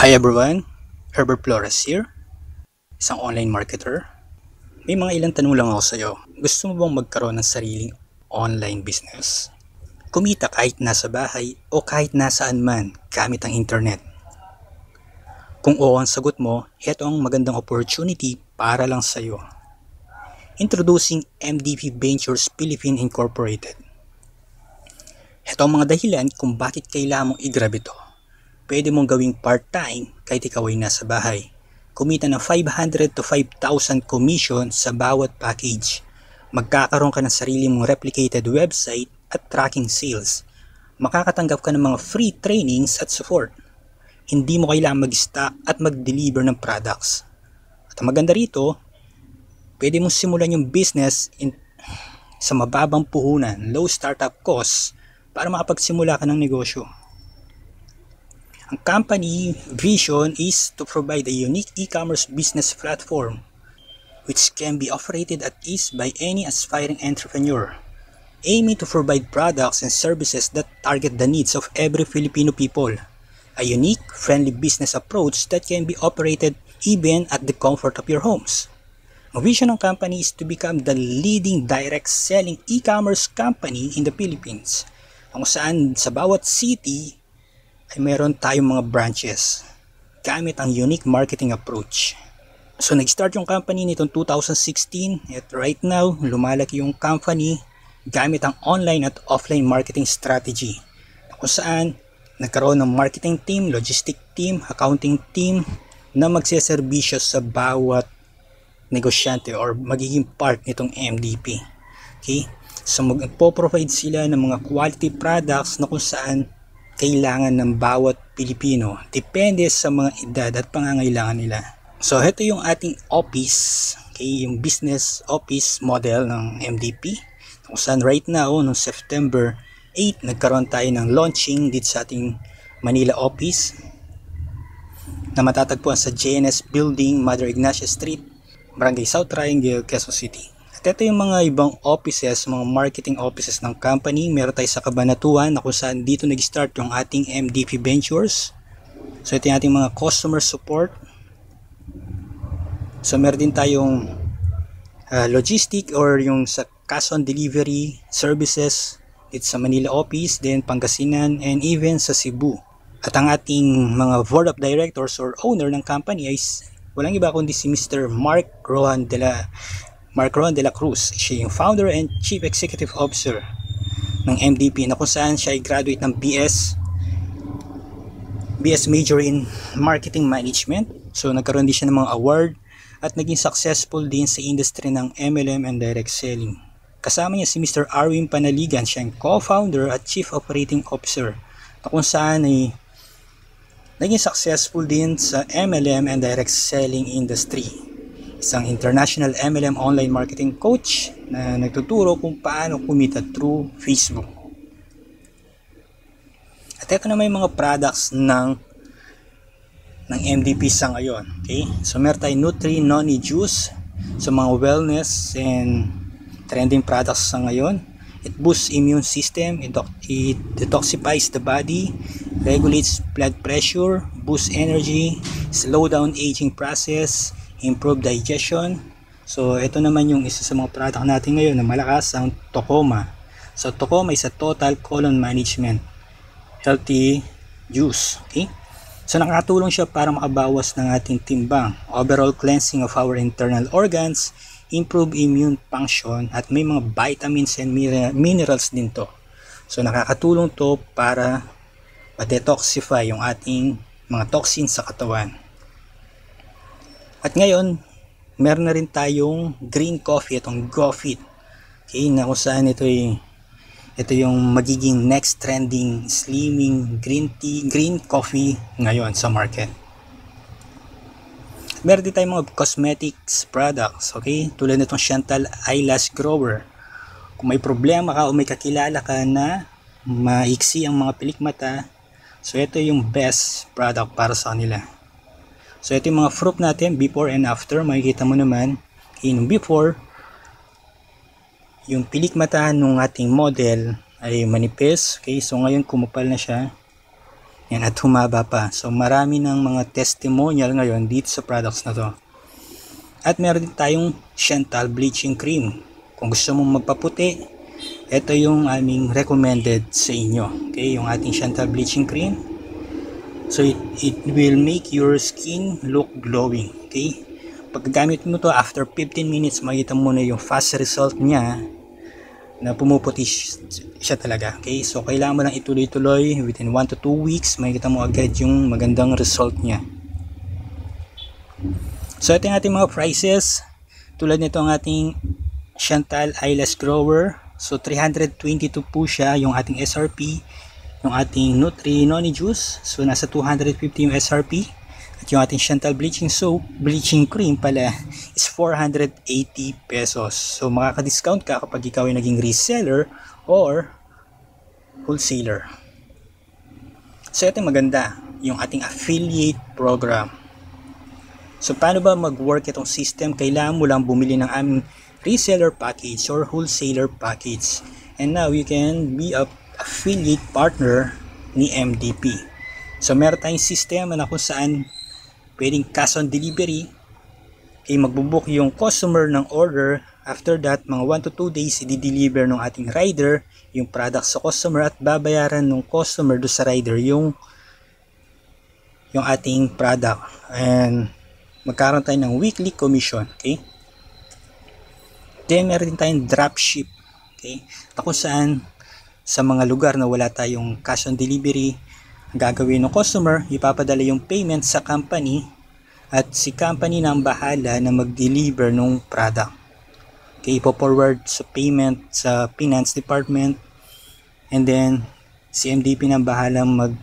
Hi everyone, Herbert Flores here, isang online marketer. May mga ilang tanong lang ako sa iyo. Gusto mo bang magkaroon ng sariling online business? Kumita kahit nasa bahay o kahit nasaan man gamit ang internet. Kung oo ang sagot mo, heto ang magandang opportunity para lang sa iyo. Introducing MDP Ventures Philippine Incorporated. Heto ang mga dahilan kung bakit kailangan mong i-grab ito pwede mong gawing part-time kahit ikaw ay nasa bahay. Kumita ng 500 to 5,000 commission sa bawat package. Magkakaroon ka ng sarili mong replicated website at tracking sales. Makakatanggap ka ng mga free trainings at support. Hindi mo kailangan mag-stock at mag-deliver ng products. At ang maganda rito, pwede mong simulan yung business in, sa mababang puhunan, low startup costs, para makapagsimula ka ng negosyo. Ang company vision is to provide a unique e-commerce business platform which can be operated at ease by any aspiring entrepreneur, aiming to provide products and services that target the needs of every Filipino people. A unique, friendly business approach that can be operated even at the comfort of your homes. Ang vision ng company is to become the leading direct selling e-commerce company in the Philippines. Kung saan sa bawat city ay meron tayong mga branches gamit ang unique marketing approach. So nag-start yung company nitong 2016 at right now lumalaki yung company gamit ang online at offline marketing strategy kung saan nagkaroon ng marketing team, logistic team, accounting team na magseserbisyo sa bawat negosyante or magiging part nitong MDP. Okay? So magpo-provide sila ng mga quality products na kung saan kailangan ng bawat Pilipino depende sa mga edad at pangangailangan nila. So ito yung ating office, okay, yung business office model ng MDP. Kung saan right now, noong September 8, nagkaroon tayo ng launching dito sa ating Manila office na matatagpuan sa JNS Building, Mother Ignacia Street, Barangay South Triangle, Quezon City. At yung mga ibang offices, mga marketing offices ng company. Meron tayo sa Kabanatuan na kung saan dito nag-start yung ating MDP Ventures. So ito yung ating mga customer support. So meron din tayong uh, logistic or yung sa cash on delivery services dito sa Manila office, then Pangasinan, and even sa Cebu. At ang ating mga board of directors or owner ng company ay walang iba kundi si Mr. Mark Rohan de la Mark Ron de la Cruz. Siya yung founder and chief executive officer ng MDP na kung saan siya ay graduate ng BS BS major in marketing management. So nagkaroon din siya ng mga award at naging successful din sa industry ng MLM and direct selling. Kasama niya si Mr. Arwin Panaligan, siya ang co-founder at chief operating officer na kung saan ay naging successful din sa MLM and direct selling industry isang international MLM online marketing coach na nagtuturo kung paano kumita through Facebook. At ito na may mga products ng ng MDP sa ngayon. Okay? So meron tayong Nutri Noni Juice so mga wellness and trending products sa ngayon. It boosts immune system, it, it detoxifies the body, regulates blood pressure, boosts energy, slow down aging process, improve digestion. So, ito naman yung isa sa mga product natin ngayon na malakas ang Tocoma. So, Tocoma is a total colon management healthy juice. Okay? So, nakatulong siya para makabawas ng ating timbang, overall cleansing of our internal organs, improve immune function, at may mga vitamins and minerals din to. So, nakakatulong to para ma-detoxify yung ating mga toxins sa katawan. At ngayon, meron na rin tayong green coffee, itong GoFit. Okay, na kung saan ito ay ito yung magiging next trending slimming green tea, green coffee ngayon sa market. Meron din tayong mga cosmetics products, okay? Tulad nitong Chantal Eyelash Grower. Kung may problema ka o may kakilala ka na maiksi ang mga pilikmata, so ito yung best product para sa kanila. So ito yung mga fruit natin before and after. Makikita mo naman in before yung pilik ng ating model ay manipis. Okay, so ngayon kumupal na siya. Yan, at humaba pa. So, marami ng mga testimonial ngayon dito sa products na to. At meron din tayong Chantal Bleaching Cream. Kung gusto mong magpaputi, ito yung aming recommended sa inyo. Okay, yung ating Chantal Bleaching Cream. So, it, it will make your skin look glowing. Okay, paggamit mo to after 15 minutes, makita mo na yung fast result niya na pumuputi siya talaga. Okay? So, kailangan mo lang ituloy-tuloy within 1 to 2 weeks, makikita mo agad yung magandang result niya. So, ito yung ating mga prices. Tulad nito ang ating Chantal Eyelash Grower. So, 322 po siya yung ating SRP. Yung ating Nutri Noni Juice. So, nasa 250 yung SRP. At yung ating Chantal Bleaching Soap, Bleaching Cream pala, is 480 pesos. So makaka-discount ka kapag ikaw ay naging reseller or wholesaler. So ito maganda, yung ating affiliate program. So paano ba mag-work itong system? Kailangan mo lang bumili ng aming reseller package or wholesaler package. And now you can be a affiliate partner ni MDP. So meron tayong sistema na kung saan pwedeng cash on delivery kay magbubook yung customer ng order. After that mga 1 to 2 days i-deliver ng ating rider yung product sa customer at babayaran ng customer do sa rider yung yung ating product. And magkaroon tayo ng weekly commission okay? Then meron din tayong dropship okay? Na kung saan sa mga lugar na wala tayong cash on delivery gagawin ng customer, ipapadala yung payment sa company at si company na ang bahala na mag-deliver ng product. Okay, ipo-forward sa payment sa finance department and then si MDP na ang bahala mag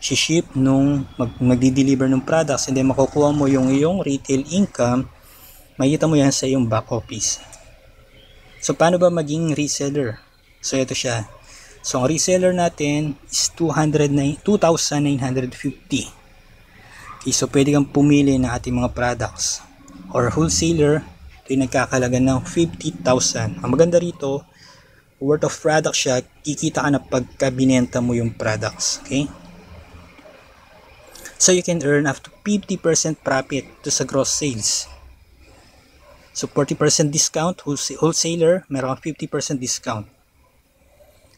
ship nung mag, magdi-deliver ng products and then makukuha mo yung iyong retail income makita mo yan sa iyong back office. So paano ba maging reseller? So ito siya So, ang reseller natin is 209, 2,950. Okay, so pwede kang pumili ng ating mga products. Or wholesaler, ito yung nagkakalaga ng 50,000. Ang maganda rito, worth of product siya, kikita ka na pagka binenta mo yung products. Okay? So, you can earn up to 50% profit to sa gross sales. So, 40% discount, wholesaler, meron 50% discount.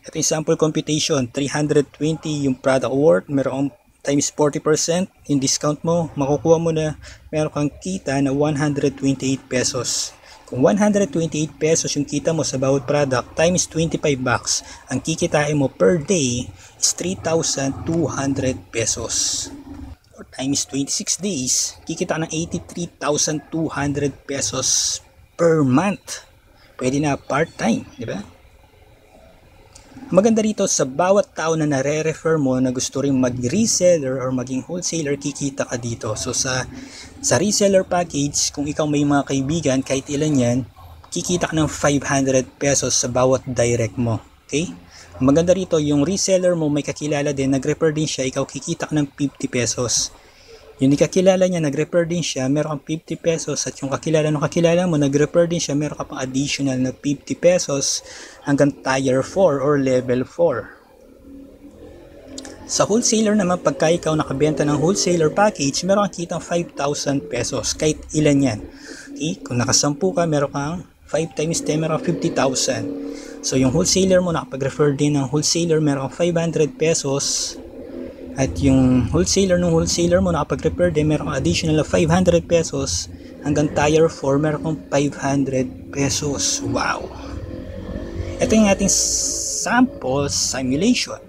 Ito yung sample computation, 320 yung product worth, meron times 40% yung discount mo, makukuha mo na meron kang kita na 128 pesos. Kung 128 pesos yung kita mo sa bawat product times 25 bucks, ang kikitain mo per day is 3,200 pesos. Or times 26 days, kikita ng 83,200 pesos per month. Pwede na part-time, di ba? Maganda rito sa bawat tao na nare-refer mo na gusto rin mag-reseller or maging wholesaler, kikita ka dito. So sa sa reseller package, kung ikaw may mga kaibigan, kahit ilan yan, kikita ka ng 500 pesos sa bawat direct mo. Okay? Maganda rito, yung reseller mo may kakilala din, nag-refer din siya, ikaw kikita ka ng 50 pesos. Yung kakilala niya, nag-refer din siya, meron kang 50 pesos at yung kakilala ng kakilala mo, nag-refer din siya, meron ka pang additional na 50 pesos hanggang tier 4 or level 4. Sa wholesaler naman, pagka ikaw nakabenta ng wholesaler package, meron kang kitang 5,000 pesos, kahit ilan yan. Okay? Kung nakasampu ka, meron kang 5 times 10, meron kang 50,000. So, yung wholesaler mo, nakapag-refer din ng wholesaler, meron kang 500 pesos at yung wholesaler ng wholesaler mo nakapag-repair din, meron kang additional na 500 pesos hanggang tire 4, meron kang 500 pesos. Wow! Ito yung ating sample simulation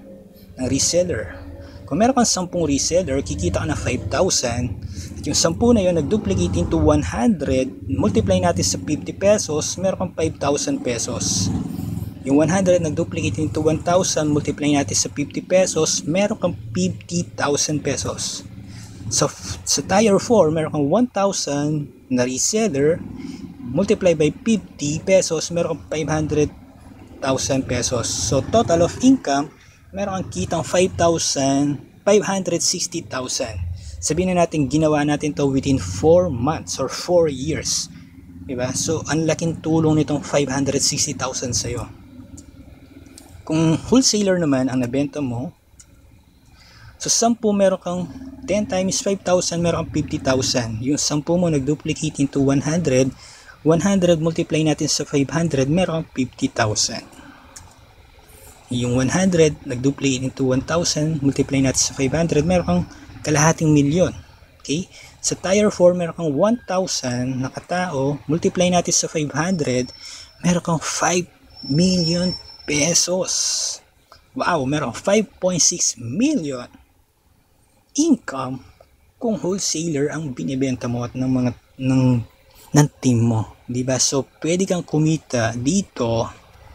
ng reseller. Kung meron kang 10 reseller, kikita ka ng 5,000 at yung 10 na yun nag-duplicate into 100, multiply natin sa 50 pesos, meron kang 5,000 pesos. Yung 100 nag-duplicate into 1,000, multiply natin sa 50 pesos, meron kang 50,000 pesos. So, sa tier 4, meron kang 1,000 na reseller, multiply by 50 pesos, meron kang 500,000 pesos. So, total of income, meron kang kitang 5,000, 560,000. Sabihin na natin, ginawa natin to within 4 months or 4 years. Diba? So, ang laking tulong nitong 560,000 sa'yo. Kung wholesaler naman ang nabenta mo, So 10 meron kang 10 times 5,000 meron kang 50,000. Yung 10 mo nag-duplicate into 100, 100 multiply natin sa 500, meron kang 50,000. Yung 100 nag-duplicate into 1,000, multiply natin sa 500, meron kang kalahating milyon. Okay? Sa tier 4, meron kang 1,000 na katao, multiply natin sa 500, meron kang 5 million pesos. Wow, meron kang 5.6 million income kung wholesaler ang binibenta mo at ng mga ng ng team mo, 'di ba? So pwede kang kumita dito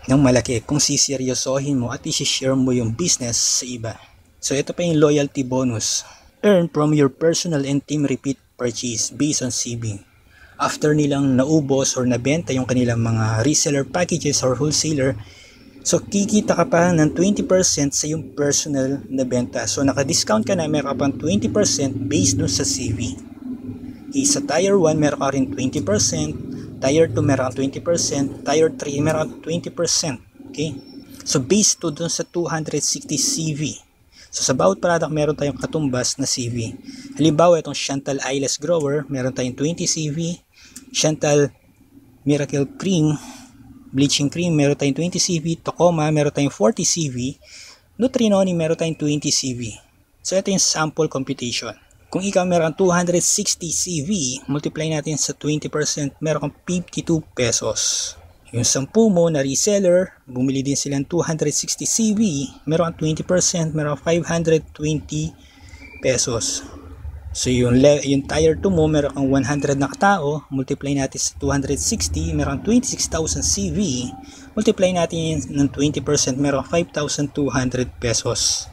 ng malaki kung siseryosohin mo at i-share mo yung business sa iba. So ito pa yung loyalty bonus. Earn from your personal and team repeat purchase based on CV. After nilang naubos or nabenta yung kanilang mga reseller packages or wholesaler, So, kikita ka pa ng 20% sa yung personal na benta. So, naka-discount ka na, meron ka pang 20% based dun sa CV. Okay, sa Tier 1, meron ka rin 20%. Tier 2, meron ka 20%. Tier 3, meron ka 20%. Okay? So, based to dun sa 260 CV. So, sa bawat product, meron tayong katumbas na CV. Halimbawa, itong Chantal Eyeless Grower, meron tayong 20 CV. Chantal Miracle Cream, bleaching cream, meron tayong 20 CV, Tacoma, meron tayong 40 CV, Nutrinoni, meron tayong 20 CV. So, ito yung sample computation. Kung ikaw meron 260 CV, multiply natin sa 20%, meron kang 52 pesos. Yung 10 mo na reseller, bumili din silang 260 CV, meron kang 20%, meron kang 520 pesos. So yung, yung tier 2 mo, meron kang 100 na katao, multiply natin sa 260, meron kang 26,000 CV, multiply natin ng 20%, meron kang 5,200 pesos.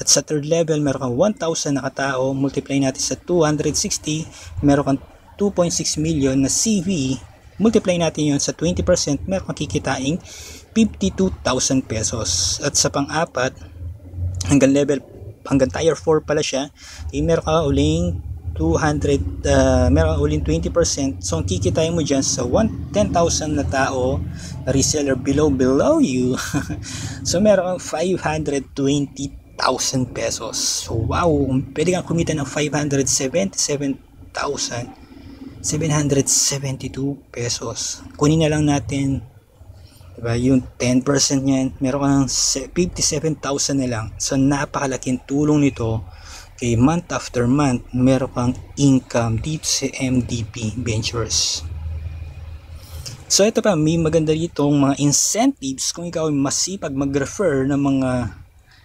At sa third level, meron kang 1,000 na katao, multiply natin sa 260, meron kang 2.6 million na CV, multiply natin yon sa 20%, meron kang kikitain 52,000 pesos. At sa pang-apat, hanggang level hanggang tier 4 pala siya, eh, meron ka uling 200, uh, meron ka uling 20%. So, ang kikitay mo dyan sa 10,000 na tao na reseller below below you. so, meron kang 520,000 pesos. So, wow! Pwede kang kumita ng 577,000 772 pesos. Kunin na lang natin Diba? Yung 10% niyan, meron kang 57,000 na lang. So, napakalaking tulong nito kay month after month, meron kang income dito sa MDP Ventures. So, ito pa, may maganda dito mga incentives kung ikaw ay masipag mag-refer ng mga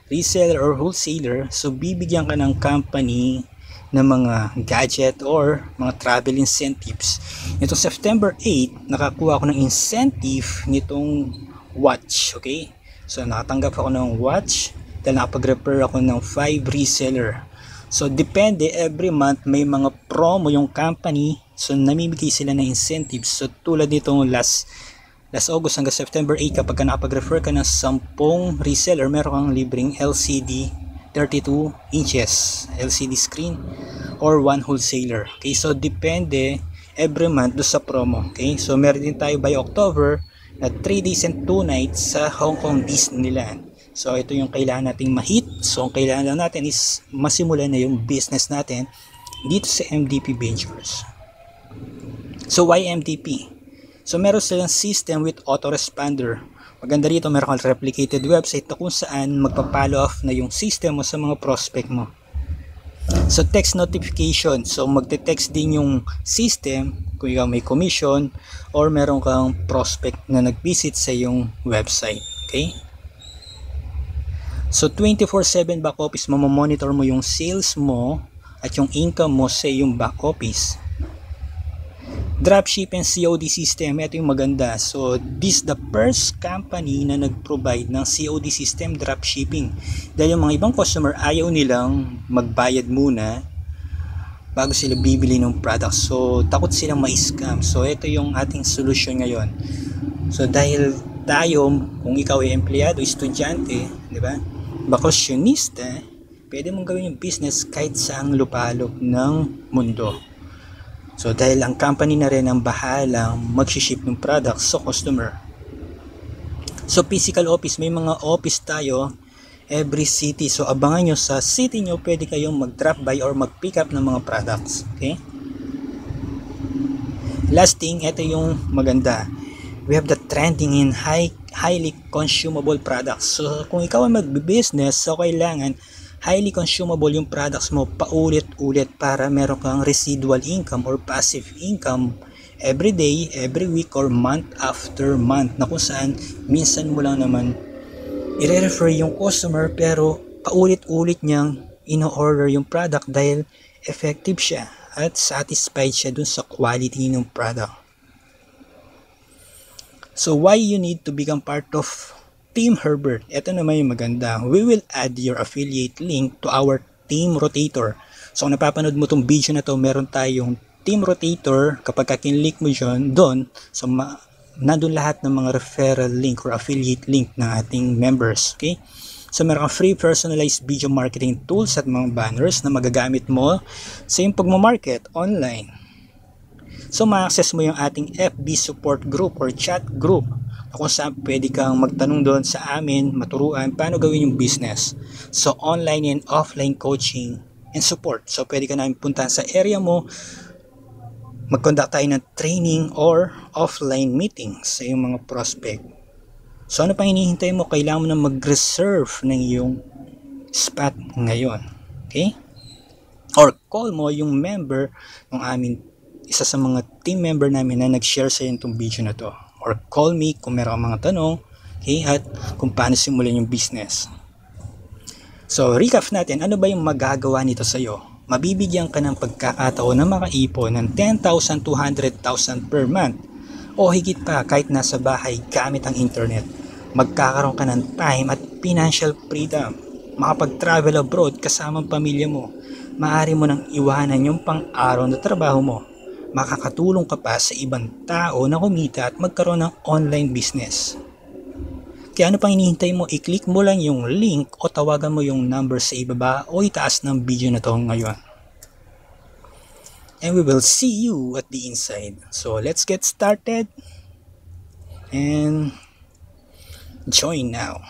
reseller or wholesaler. So, bibigyan ka ng company ng mga gadget or mga travel incentives. Itong September 8, nakakuha ako ng incentive nitong watch. Okay? So, nakatanggap ako ng watch dahil nakapag-refer ako ng 5 reseller. So, depende, every month may mga promo yung company. So, namimigay sila ng incentives. So, tulad nitong last last August hanggang September 8 kapag ka nakapag-refer ka ng 10 reseller, meron kang libreng LCD 32 inches LCD screen or one wholesaler. Okay, so depende every month do sa promo. Okay, so meron din tayo by October na 3 days and 2 nights sa Hong Kong Disneyland. So ito yung kailangan nating mahit. So ang kailangan lang natin is masimulan na yung business natin dito sa MDP Ventures. So why MDP? So meron silang system with autoresponder Maganda rito meron kang replicated website na kung saan magpa-follow off na yung system mo sa mga prospect mo. So text notification, so magte-text din yung system kung ikaw may commission or meron kang prospect na nag-visit sa yung website. Okay? So 24/7 back office mo monitor mo yung sales mo at yung income mo sa yung back office dropship and COD system, ito yung maganda. So, this the first company na nag-provide ng COD system dropshipping. Dahil yung mga ibang customer ayaw nilang magbayad muna bago sila bibili ng product. So, takot silang ma-scam. So, ito yung ating solution ngayon. So, dahil tayo, kung ikaw ay empleyado, estudyante, di ba? Bakasyonista, pwede mong gawin yung business kahit saang lupalop ng mundo. So dahil ang company na rin ang bahalang mag-ship ng products sa customer. So physical office, may mga office tayo every city. So abangan nyo sa city nyo, pwede kayong mag-drop by or mag-pick up ng mga products. Okay? Last thing, ito yung maganda. We have the trending in high highly consumable products. So kung ikaw ay magbi-business, so kailangan highly consumable yung products mo paulit-ulit para meron kang residual income or passive income every day, every week, or month after month na kung saan minsan mo lang naman i-refer yung customer pero paulit-ulit niyang ino-order yung product dahil effective siya at satisfied siya dun sa quality ng product. So why you need to become part of Team Herbert? Ito naman yung maganda. We will add your affiliate link to our Team Rotator. So kung napapanood mo tong video na to, meron tayong Team Rotator. Kapag kinlik mo dyan, doon, so ma nandun lahat ng mga referral link or affiliate link ng ating members. Okay? So meron kang free personalized video marketing tools at mga banners na magagamit mo sa iyong pagmamarket online. So ma-access mo yung ating FB support group or chat group kung saan pwede kang magtanong doon sa amin, maturuan paano gawin yung business. So online and offline coaching and support. So pwede ka namin puntahan sa area mo, mag-conduct tayo ng training or offline meetings sa iyong mga prospect So ano pa hinihintay mo? Kailangan mo na mag-reserve ng iyong spot ngayon. Okay? Or call mo yung member ng amin, isa sa mga team member namin na nag-share sa itong video na to. Or call me kung meron kang mga tanong, okay? At kung paano simulan yung business. So, recap natin, ano ba yung magagawa nito sa iyo? Mabibigyan ka ng pagkakataon na makaipon ng 10,000 to 100,000 per month o higit pa kahit nasa bahay gamit ang internet. Magkakaroon ka ng time at financial freedom. Makapag-travel abroad kasama ang pamilya mo. Maari mo nang iwanan yung pang-araw na trabaho mo. Makakatulong ka pa sa ibang tao na kumita at magkaroon ng online business. Kaya ano pang inihintay mo, i-click mo lang yung link o tawagan mo yung number sa ibaba o itaas ng video na to ngayon and we will see you at the inside. So let's get started and join now.